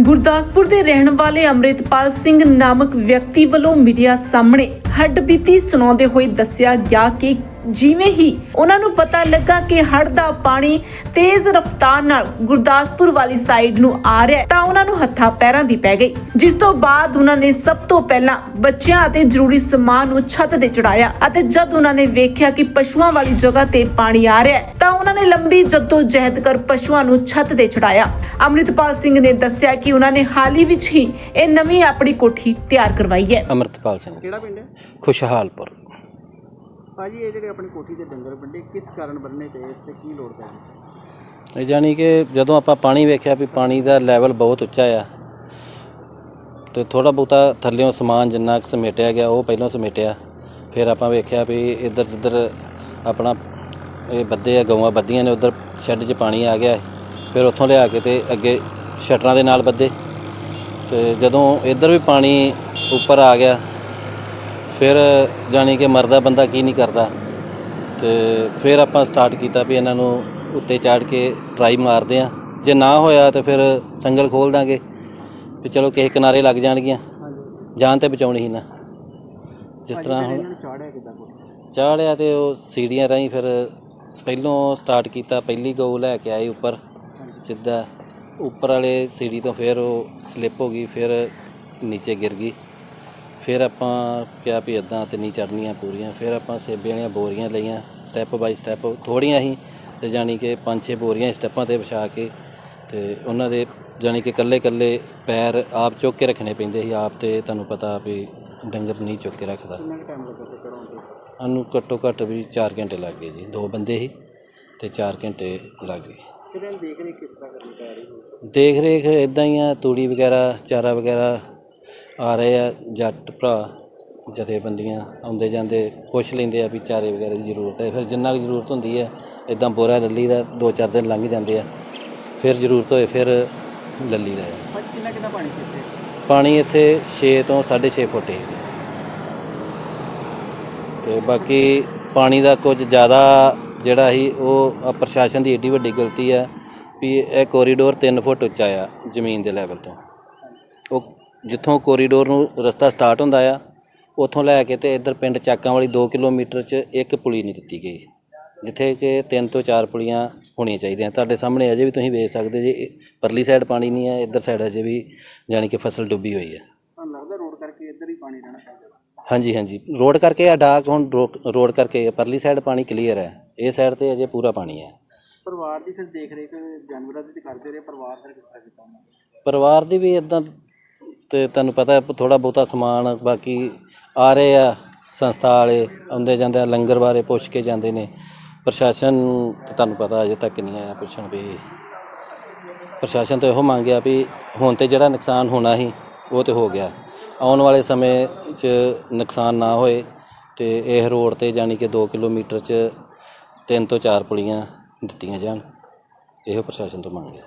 ਗੁਰਦਾਸਪੁਰ ਦੇ ਰਹਿਣ ਵਾਲੇ ਅੰਮ੍ਰਿਤਪਾਲ ਸਿੰਘ ਨਾਮਕ ਵਿਅਕਤੀ ਵੱਲੋਂ ਮੀਡੀਆ ਸਾਹਮਣੇ ਹੱਡਬੀਤੀ ਸੁਣਾਉਂਦੇ ਹੋਏ ਦੱਸਿਆ ਗਿਆ ਕਿ ਜਿਵੇਂ ਹੀ ਉਹਨਾਂ ਨੂੰ ਪਤਾ ਲੱਗਾ ਕਿ ਹੜ੍ਹ ਦਾ ਪਾਣੀ ਤੇਜ਼ ਰਫ਼ਤਾਰ ਨਾਲ ਗੁਰਦਾਸਪੁਰ ਵਾਲੀ ਸਾਈਡ ਨੂੰ ਆ ਰਿਹਾ ਹੈ ਤਾਂ ਉਹਨਾਂ ਨੂੰ ਹੱਥਾਂ ਪੈਰਾਂ ਦੀ ਪੈ ਗਈ। ਜਿਸ ਤੋਂ ਬਾਅਦ ਉਹਨਾਂ ਨੇ ਸਭ ਤੋਂ ਪਹਿਲਾਂ ਬੱਚਿਆਂ ਅਤੇ ਜ਼ਰੂਰੀ ਸਮਾਨ ਨੂੰ ਛੱਤ ਤੇ ਚੜਾਇਆ ਅਤੇ ਜਦ ਉਹਨਾਂ ਨੇ ਵੇਖਿਆ ਕਿ ਪਸ਼ੂਆਂ ਵਾਲੀ ਜਗ੍ਹਾ ਤੇ ਪਾਣੀ ਆ ਰਿਹਾ ਹੈ ਤਾਂ ਉਹਨਾਂ ਨੇ ਲੰਬੀ ਜੱਦੋ ਜਹਿਦ ਕਰ ਪਸ਼ੂਆਂ ਨੂੰ ਛੱਤ ਤੇ ਚੜਾਇਆ ਅੰਮ੍ਰਿਤਪਾਲ ਸਿੰਘ ਨੇ ਦੱਸਿਆ ਕਿ ਉਹਨਾਂ ਨੇ ਹਾਲ ਹੀ ਵਿੱਚ ਹੀ ਇਹ ਨਵੀਂ ਆਪਣੀ ਕੋਠੀ ਤਿਆਰ ਕਰਵਾਈ ਹੈ। ਅਮਰਤਪਾਲ ਸਿੰਘ। ਕਿਹੜਾ ਪਿੰਡ ਹੈ? ਖੁਸ਼ਹਾਲਪੁਰ। ਭਾਜੀ, ਇਹ ਜਿਹੜੇ ਆਪਣੀ ਕੋਠੀ ਦੇ ਡੰਗਰ ਬੰਦੇ ਕਿਸ ਕਾਰਨ ਬੰਨੇ ਤੇ ਤੇ ਕੀ ਲੋੜ ਪੈ ਇਹ ਜਾਣੀ ਕਿ ਜਦੋਂ ਆਪਾਂ ਪਾਣੀ ਵੇਖਿਆ ਵੀ ਪਾਣੀ ਦਾ ਲੈਵਲ ਬਹੁਤ ਉੱਚਾ ਆ, ਤੇ ਥੋੜਾ ਬਹੁਤਾ ਥੱਲਿਓਂ ਸਮਾਨ ਜਿੰਨਾ ਕੁ ਸਮੇਟਿਆ ਗਿਆ, ਉਹ ਪਹਿਲਾਂ ਸਮੇਟਿਆ। ਫਿਰ ਆਪਾਂ ਵੇਖਿਆ ਵੀ ਇੱਧਰ ਜਿੱਧਰ ਆਪਣਾ ਇਹ ਬੱਦੇ ਆ, ਗਊਆਂ ਬੱਦੀਆਂ ਨੇ, ਉਧਰ ਸ਼ੈੱਡ 'ਚ ਪਾਣੀ ਆ ਗਿਆ। ਫਿਰ ਉੱਥੋਂ ਲਿਆ ਕੇ ਤੇ ਅੱਗੇ ਸ਼ਟਰਾਂ ਦੇ ਨਾਲ ਬੱਦੇ ਤੇ ਜਦੋਂ ਇੱਧਰ ਵੀ ਪਾਣੀ ਉੱਪਰ ਆ ਗਿਆ ਫਿਰ ਜਾਣੀ ਕਿ ਮਰਦਾ ਬੰਦਾ ਕੀ ਨਹੀਂ ਕਰਦਾ ਤੇ ਫਿਰ ਆਪਾਂ ਸਟਾਰਟ ਕੀਤਾ ਵੀ ਇਹਨਾਂ ਨੂੰ ਉੱਤੇ ਚਾੜ ਕੇ ਟਰਾਈ ਮਾਰਦੇ ਆ ਜੇ ਨਾ ਹੋਇਆ ਤਾਂ ਫਿਰ ਸੰਗਲ ਖੋਲ ਦਾਂਗੇ ਵੀ ਚਲੋ ਕਿਸੇ ਕਿਨਾਰੇ ਲੱਗ ਜਾਣਗੀਆਂ। ਜਾਨ ਤੇ ਬਚਾਉਣੀ ਸੀ ਨਾ। ਜਿਸ ਤਰ੍ਹਾਂ ਹੁਣ ਚਾੜਿਆ ਤੇ ਉਹ ਸੀੜੀਆਂ ਰਾਹੀਂ ਫਿਰ ਪਹਿਲੋਂ ਸਟਾਰਟ ਕੀਤਾ ਪਹਿਲੀ ਗਊ ਲੈ ਕੇ ਆਏ ਉੱਪਰ ਸਿੱਧਾ। ਉੱਪਰ ਵਾਲੇ ਸੀੜੀ ਤੋਂ ਫਿਰ ਉਹ ਸਲਿੱਪ ਹੋ ਗਈ ਫਿਰ ਨੀਚੇ ਗਿਰ ਗਈ। ਫਿਰ ਆਪਾਂ ਕਿਹਾ ਵੀ ਇਦਾਂ ਤੇ ਨਹੀਂ ਚੜਨੀਆਂ ਪੂਰੀਆਂ ਫਿਰ ਆਪਾਂ ਸੇਬੇ ਵਾਲੀਆਂ ਬੋਰੀਆਂ ਲਈਆਂ ਸਟੈਪ ਬਾਈ ਸਟੈਪ ਥੋੜੀਆਂ ਹੀ ਤੇ ਜਾਣੀ ਕਿ ਪੰਜ ਛੇ ਬੋਰੀਆਂ ਸਟੈਪਾਂ ਤੇ ਵਿਛਾ ਕੇ ਤੇ ਉਹਨਾਂ ਦੇ ਜਾਣੀ ਕਿ ਇਕੱਲੇ ਇਕੱਲੇ ਪੈਰ ਆਪ ਚੁੱਕ ਕੇ ਰੱਖਣੇ ਪੈਂਦੇ ਸੀ ਆਪ ਤੇ ਤੁਹਾਨੂੰ ਪਤਾ ਵੀ ਡੰਗਰ ਨਹੀਂ ਚੁੱਕ ਕੇ ਰੱਖਦਾ। ਸਾਨੂੰ ਘੱਟੋ ਘੱਟ ਵੀ 4 ਘੰਟੇ ਲੱਗ ਗਏ ਜੀ ਦੋ ਬੰਦੇ ਸੀ ਤੇ 4 ਘੰਟੇ ਲੱਗ ਗਏ। ਦੇਖ ਰਹੇ ਕਿਸ ਤਰ੍ਹਾਂ ਕਰਨੀ ਪੈ ਰਹੀ ਹੈ? ਦੇਖ ਰੇਖ ਇਦਾਂ ਹੀ ਆ ਤੂੜੀ ਵਗੈਰਾ ਚਾਰਾ ਵਗੈਰਾ ਆ ਰਹੇ ਆ ਜੱਟ ਭਰਾ ਜਥੇਬੰਦੀਆਂ ਆਉਂਦੇ ਜਾਂਦੇ ਪੁੱਛ ਲੈਂਦੇ ਆ ਵੀ ਚਾਰੇ ਵਗੈਰਾ ਦੀ ਜ਼ਰੂਰਤ ਹੈ। ਫਿਰ ਜਿੰਨਾ ਕੁ ਜ਼ਰੂਰਤ ਹੁੰਦੀ ਹੈ ਇਦਾਂ ਬੋਰਾ ਲੱਲੀ ਦਾ ਦੋ ਚਾਰ ਦਿਨ ਲੰਘ ਜਾਂਦੇ ਆ। ਫਿਰ ਜ਼ਰੂਰਤ ਹੋਏ ਫਿਰ ਲੱਲੀ ਦਾ ਕਿੰਨਾ ਕਿੰਨਾ ਪਾਣੀ ਸੀ ਇੱਥੇ? ਪਾਣੀ ਇੱਥੇ 6 ਤੋਂ 6.5 ਫੁੱਟ ਹੈ। ਤੇ ਬਾਕੀ ਪਾਣੀ ਦਾ ਕੁਝ ਜ਼ਿਆਦਾ ਜਿਹੜਾ ਸੀ ਉਹ ਆਹ ਪ੍ਰਸ਼ਾਸਨ ਦੀ ਏਡੀ ਵੱਡੀ ਗਲਤੀ ਆ ਵੀ ਇਹ ਕੋਰੀਡੋਰ 3 ਫੁੱਟ ਉੱਚਾ ਆ ਜ਼ਮੀਨ ਦੇ ਲੈਵਲ ਤੋਂ। ਉਹ ਜਿੱਥੋਂ ਕੋਰੀਡੋਰ ਨੂੰ ਰਸਤਾ ਸਟਾਰਟ ਹੁੰਦਾ ਆ ਉੱਥੋਂ ਲੈ ਕੇ ਤੇ ਇੱਧਰ ਪਿੰਡ ਚਾਕਾਂ ਵਾਲੀ 2 ਕਿਲੋਮੀਟਰ 'ਚ ਇੱਕ ਪੁਲੀ ਨਹੀਂ ਦਿੱਤੀ ਗਈ ਜਿੱਥੇ ਕਿ 3 ਤੋਂ 4 ਪੁਲੀਆਂ ਹੋਣੀਆਂ ਚਾਹੀਦੀਆਂ। ਤੁਹਾਡੇ ਸਾਹਮਣੇ ਅਜੇ ਵੀ ਤੁਸੀਂ ਵੇਖ ਸਕਦੇ ਜੇ ਪਰਲੀ ਸਾਈਡ ਪਾਣੀ ਨਹੀਂ ਹੈ ਇੱਧਰ ਸਾਈਡ ਅਜੇ ਵੀ ਜਾਣੀ ਕਿ ਫਸਲ ਡੁੱਬੀ ਹੋਈ ਹੈ ਲੱਗਦਾ ਰੋਡ ਕਰਕੇ ਇੱਧਰ ਹੀ ਪਾਣੀ ਰਹਿਣਾ ਚਾਹੀਦਾ। ਹਾਂਜੀ ਹਾਂਜੀ। ਰੋਡ ਕਰਕੇ ਆ ਡਾਕ ਹੁਣ ਰੋਡ ਕਰਕੇ ਪਰਲੀ ਸਾਈਡ ਪਾਣੀ ਕਲੀਅਰ ਹੈ ਇਹ ਸਾਈਡ ਤੇ ਅਜੇ ਪੂਰਾ ਪਾਣੀ ਹੈ ਪਰਿਵਾਰ ਦੀ ਫਿਰ ਦੇਖ ਰੇਖ ਜਾਨਵਰਾਂ ਦੀ ਕਰਦੇ ਰਹੇ ਪਰਿਵਾਰ ਫਿਰ ਕਿਸ ਤਰ੍ਹਾਂ ਕੀਤਾ? ਪਰਿਵਾਰ ਦੀ ਵੀ ਇਦਾਂ ਤੇ ਤੁਹਾਨੂੰ ਪਤਾ ਥੋੜਾ ਬਹੁਤਾ ਸਮਾਨ ਬਾਕੀ ਆ ਰਹੇ ਆ, ਸੰਸਥਾ ਵਾਲੇ ਆਉਂਦੇ ਜਾਂਦੇ ਆ, ਲੰਗਰ ਬਾਰੇ ਪੁੱਛ ਕੇ ਜਾਂਦੇ ਨੇ। ਪ੍ਰਸ਼ਾਸਨ ਤੇ ਤੁਹਾਨੂੰ ਪਤਾ ਅਜੇ ਤੱਕ ਨਹੀਂ ਆਇਆ ਪੁੱਛਣ ਵੀ। ਪ੍ਰਸ਼ਾਸਨ ਤੋਂ ਇਹੋ ਮੰਗਿਆ ਵੀ ਹੁਣ ਤੇ ਜਿਹੜਾ ਨੁਕਸਾਨ ਹੋਣਾ ਸੀ, ਉਹ ਤੇ ਹੋ ਗਿਆ। ਆਉਣ ਵਾਲੇ ਸਮੇਂ 'ਚ ਨੁਕਸਾਨ ਨਾ ਹੋਏ ਤੇ ਇਹ ਰੋਡ ਤੇ ਜਾਣੀ ਕਿ 2 ਕਿਲੋਮੀਟਰ 'ਚ ਤਿੰਨ ਤੋਂ ਚਾਰ ਪੁਲੀਆਂ ਦਿੱਤੀਆਂ ਜਾਣ। ਇਹੋ ਪ੍ਰਸ਼ਾਸਨ ਤੋਂ ਮੰਗਿਆ